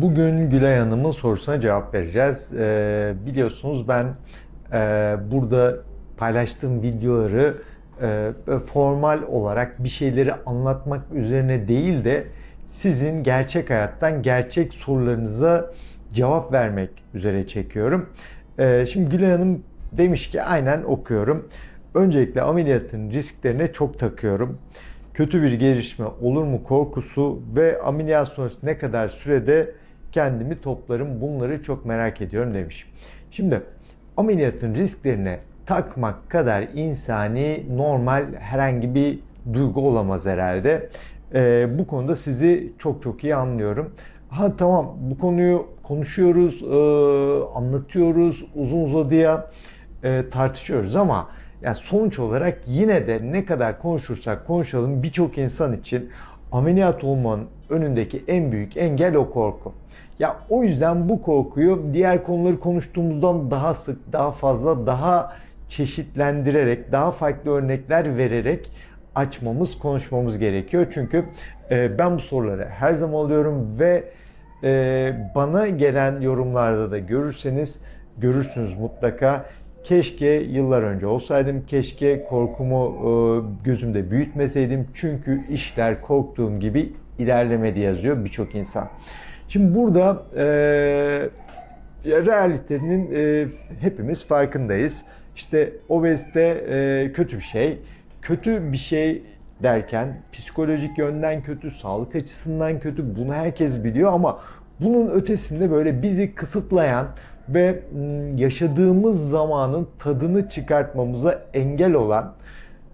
Bugün Gülay Hanım'ın sorusuna cevap vereceğiz. Ee, biliyorsunuz ben e, burada paylaştığım videoları e, formal olarak bir şeyleri anlatmak üzerine değil de sizin gerçek hayattan gerçek sorularınıza cevap vermek üzere çekiyorum. Ee, şimdi Gülay Hanım demiş ki aynen okuyorum. Öncelikle ameliyatın risklerine çok takıyorum. Kötü bir gelişme olur mu korkusu ve ameliyat sonrası ne kadar sürede kendimi toplarım bunları çok merak ediyorum demiş. Şimdi ameliyatın risklerine takmak kadar insani normal herhangi bir duygu olamaz herhalde. Ee, bu konuda sizi çok çok iyi anlıyorum. Ha tamam bu konuyu konuşuyoruz, e, anlatıyoruz, uzun uzadıya e, tartışıyoruz ama yani sonuç olarak yine de ne kadar konuşursak konuşalım birçok insan için ameliyat olmanın önündeki en büyük engel o korku. Ya o yüzden bu korkuyu diğer konuları konuştuğumuzdan daha sık, daha fazla, daha çeşitlendirerek, daha farklı örnekler vererek açmamız, konuşmamız gerekiyor. Çünkü e, ben bu soruları her zaman alıyorum ve e, bana gelen yorumlarda da görürseniz, görürsünüz mutlaka. Keşke yıllar önce olsaydım, keşke korkumu e, gözümde büyütmeseydim. Çünkü işler korktuğum gibi ilerlemedi yazıyor birçok insan. Şimdi burada e, realitenin e, hepimiz farkındayız. İşte obezite e, kötü bir şey. Kötü bir şey derken psikolojik yönden kötü, sağlık açısından kötü bunu herkes biliyor ama bunun ötesinde böyle bizi kısıtlayan ve yaşadığımız zamanın tadını çıkartmamıza engel olan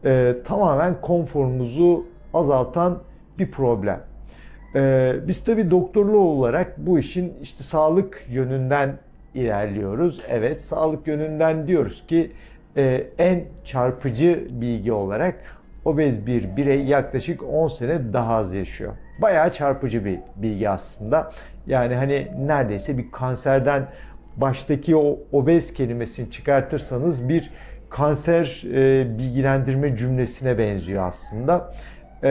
e, tamamen konforumuzu azaltan bir problem. E, biz tabi doktorlu olarak bu işin işte sağlık yönünden ilerliyoruz. Evet sağlık yönünden diyoruz ki e, en çarpıcı bilgi olarak obez bir birey yaklaşık 10 sene daha az yaşıyor. Bayağı çarpıcı bir bilgi aslında. Yani hani neredeyse bir kanserden baştaki o obez kelimesini çıkartırsanız bir kanser e, bilgilendirme cümlesine benziyor aslında. E,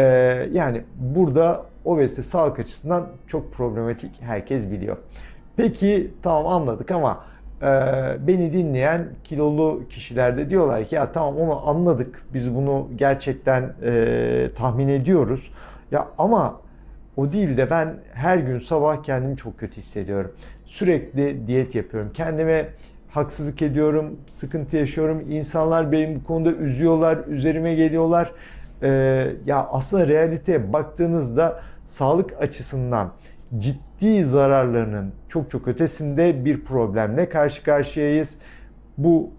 yani burada obezite sağlık açısından çok problematik herkes biliyor. Peki tamam anladık ama e, beni dinleyen kilolu kişiler de diyorlar ki ya tamam onu anladık biz bunu gerçekten e, tahmin ediyoruz. Ya ama o değil de ben her gün sabah kendimi çok kötü hissediyorum. Sürekli diyet yapıyorum. Kendime haksızlık ediyorum, sıkıntı yaşıyorum. İnsanlar benim bu konuda üzüyorlar, üzerime geliyorlar. Ee, ya aslında realiteye baktığınızda sağlık açısından ciddi zararlarının çok çok ötesinde bir problemle karşı karşıyayız. Bu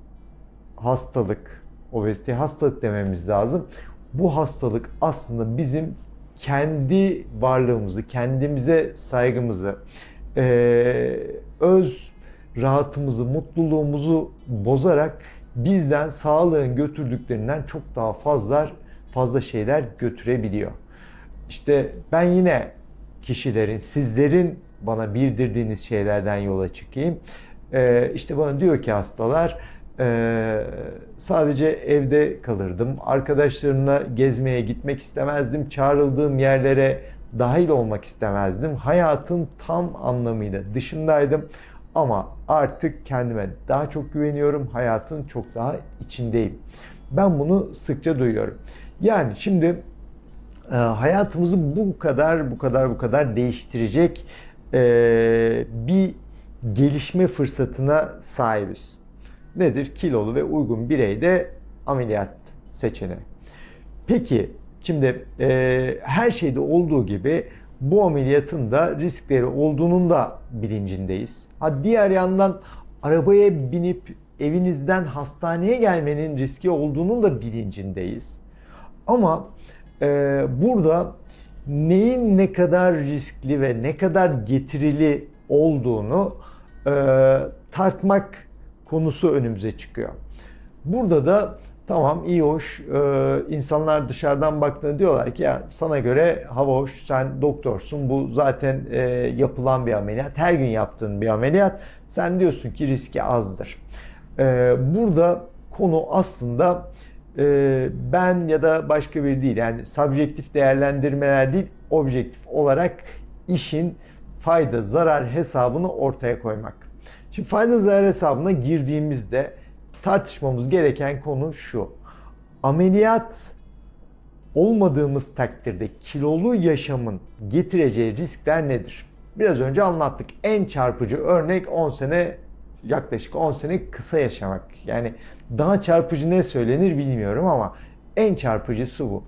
hastalık, obezite hastalık dememiz lazım. Bu hastalık aslında bizim kendi varlığımızı, kendimize saygımızı, öz rahatımızı, mutluluğumuzu bozarak bizden sağlığın götürdüklerinden çok daha fazla fazla şeyler götürebiliyor. İşte ben yine kişilerin, sizlerin bana bildirdiğiniz şeylerden yola çıkayım. Ee, işte bana diyor ki hastalar e, sadece evde kalırdım. Arkadaşlarımla gezmeye gitmek istemezdim. Çağrıldığım yerlere dahil olmak istemezdim. Hayatın tam anlamıyla dışındaydım. Ama artık kendime daha çok güveniyorum. Hayatın çok daha içindeyim. Ben bunu sıkça duyuyorum. Yani şimdi e, hayatımızı bu kadar bu kadar bu kadar değiştirecek e, bir gelişme fırsatına sahibiz. Nedir? Kilolu ve uygun bireyde ameliyat seçeneği. Peki şimdi e, her şeyde olduğu gibi bu ameliyatın da riskleri olduğunun da bilincindeyiz. Ha diğer yandan arabaya binip evinizden hastaneye gelmenin riski olduğunun da bilincindeyiz. Ama e, burada neyin ne kadar riskli ve ne kadar getirili olduğunu e, tartmak konusu önümüze çıkıyor. Burada da tamam iyi hoş e, insanlar dışarıdan baktığında diyorlar ki ya sana göre hava hoş sen doktorsun bu zaten e, yapılan bir ameliyat her gün yaptığın bir ameliyat sen diyorsun ki riski azdır. E, burada konu aslında e, ben ya da başka biri değil yani subjektif değerlendirmeler değil objektif olarak işin fayda zarar hesabını ortaya koymak. Şimdi fayda zarar hesabına girdiğimizde tartışmamız gereken konu şu. Ameliyat olmadığımız takdirde kilolu yaşamın getireceği riskler nedir? Biraz önce anlattık. En çarpıcı örnek 10 sene yaklaşık 10 sene kısa yaşamak. Yani daha çarpıcı ne söylenir bilmiyorum ama en çarpıcısı bu.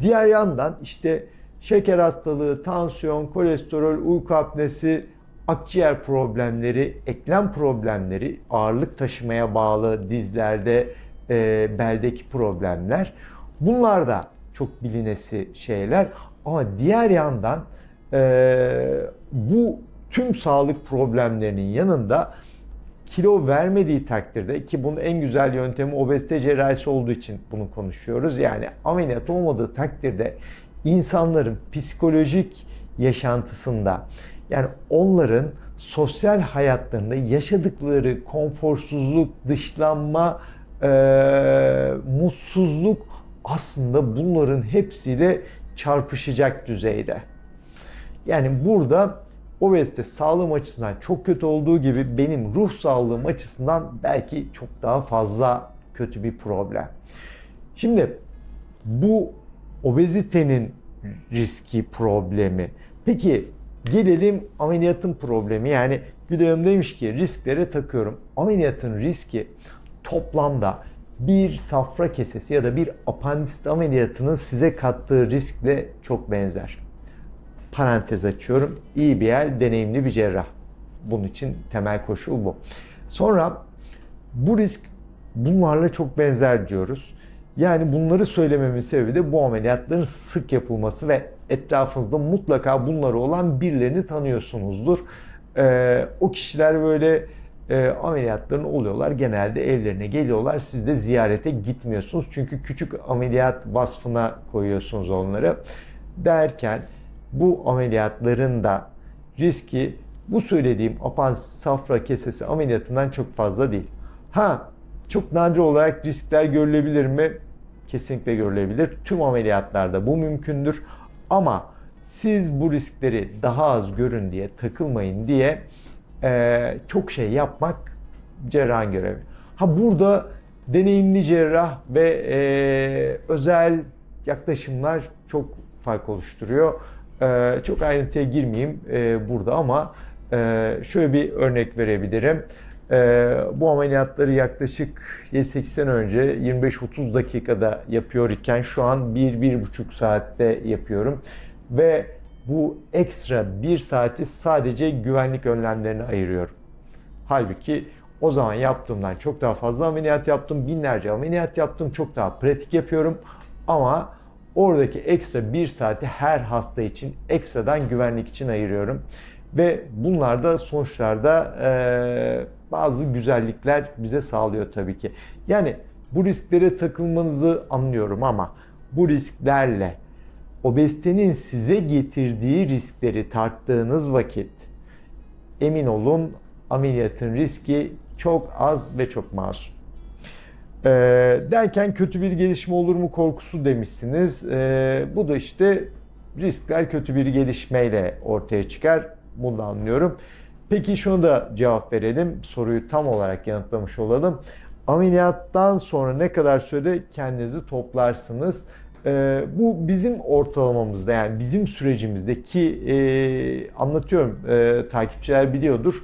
Diğer yandan işte şeker hastalığı, tansiyon, kolesterol, uyku apnesi, akciğer problemleri, eklem problemleri, ağırlık taşımaya bağlı dizlerde, e, beldeki problemler. Bunlar da çok bilinesi şeyler. Ama diğer yandan e, bu tüm sağlık problemlerinin yanında kilo vermediği takdirde ki bunun en güzel yöntemi obezite cerrahisi olduğu için bunu konuşuyoruz. Yani ameliyat olmadığı takdirde insanların psikolojik yaşantısında yani onların sosyal hayatlarında yaşadıkları konforsuzluk, dışlanma, e, mutsuzluk aslında bunların hepsiyle çarpışacak düzeyde. Yani burada obezite sağlığım açısından çok kötü olduğu gibi benim ruh sağlığım açısından belki çok daha fazla kötü bir problem. Şimdi bu obezitenin riski problemi. Peki gelelim ameliyatın problemi. Yani Gülay demiş ki risklere takıyorum. Ameliyatın riski toplamda bir safra kesesi ya da bir apandisit ameliyatının size kattığı riskle çok benzer. Parantez açıyorum. İyi bir el, deneyimli bir cerrah. Bunun için temel koşul bu. Sonra bu risk bunlarla çok benzer diyoruz. Yani bunları söylememin sebebi de bu ameliyatların sık yapılması ve etrafınızda mutlaka bunları olan birilerini tanıyorsunuzdur. Ee, o kişiler böyle e, ameliyatların oluyorlar. Genelde evlerine geliyorlar. Siz de ziyarete gitmiyorsunuz. Çünkü küçük ameliyat vasfına koyuyorsunuz onları. Derken bu ameliyatların da riski bu söylediğim apans safra kesesi ameliyatından çok fazla değil. Ha çok nadir olarak riskler görülebilir mi? Kesinlikle görülebilir. Tüm ameliyatlarda bu mümkündür. Ama siz bu riskleri daha az görün diye, takılmayın diye e, çok şey yapmak cerrahın görevi. Ha burada deneyimli cerrah ve e, özel yaklaşımlar çok fark oluşturuyor. E, çok ayrıntıya girmeyeyim e, burada ama e, şöyle bir örnek verebilirim. E, bu ameliyatları yaklaşık 7-8 sene önce 25-30 dakikada yapıyor iken şu an 1-1,5 saatte yapıyorum. Ve bu ekstra bir saati sadece güvenlik önlemlerine ayırıyorum. Halbuki o zaman yaptığımdan çok daha fazla ameliyat yaptım. Binlerce ameliyat yaptım. Çok daha pratik yapıyorum. Ama oradaki ekstra bir saati her hasta için ekstradan güvenlik için ayırıyorum. Ve bunlar da sonuçlarda e, bazı güzellikler bize sağlıyor tabii ki. Yani bu risklere takılmanızı anlıyorum ama bu risklerle obezitenin size getirdiği riskleri tarttığınız vakit emin olun ameliyatın riski çok az ve çok masum. Ee, derken kötü bir gelişme olur mu korkusu demişsiniz. Ee, bu da işte riskler kötü bir gelişmeyle ortaya çıkar. Bunu anlıyorum. Peki şunu da cevap verelim. Soruyu tam olarak yanıtlamış olalım. Ameliyattan sonra ne kadar sürede kendinizi toplarsınız? Ee, bu bizim ortalamamızda yani bizim sürecimizdeki e, anlatıyorum e, takipçiler biliyordur.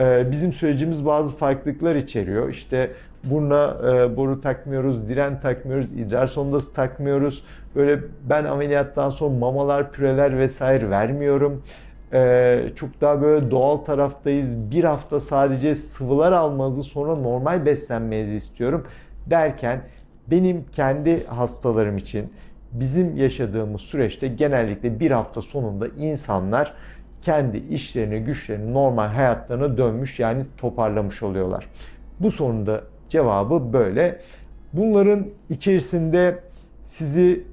E, bizim sürecimiz bazı farklılıklar içeriyor. İşte buruna e, boru takmıyoruz, diren takmıyoruz, idrar sondası takmıyoruz. Böyle ben ameliyattan sonra mamalar, püreler vesaire vermiyorum. E, çok daha böyle doğal taraftayız. Bir hafta sadece sıvılar almanızı sonra normal beslenmenizi istiyorum derken benim kendi hastalarım için bizim yaşadığımız süreçte genellikle bir hafta sonunda insanlar kendi işlerini, güçlerini, normal hayatlarına dönmüş yani toparlamış oluyorlar. Bu sorunun da cevabı böyle. Bunların içerisinde sizi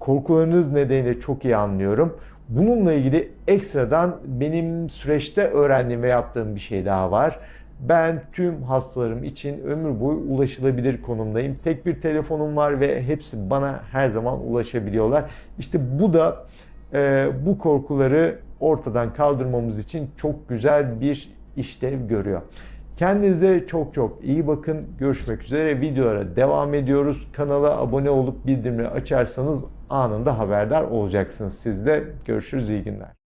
korkularınız nedeniyle çok iyi anlıyorum. Bununla ilgili ekstradan benim süreçte öğrendiğim ve yaptığım bir şey daha var. Ben tüm hastalarım için ömür boyu ulaşılabilir konumdayım. Tek bir telefonum var ve hepsi bana her zaman ulaşabiliyorlar. İşte bu da e, bu korkuları ortadan kaldırmamız için çok güzel bir işlev görüyor. Kendinize çok çok iyi bakın. Görüşmek üzere. Videolara devam ediyoruz. Kanala abone olup bildirimleri açarsanız anında haberdar olacaksınız. Siz de görüşürüz. İyi günler.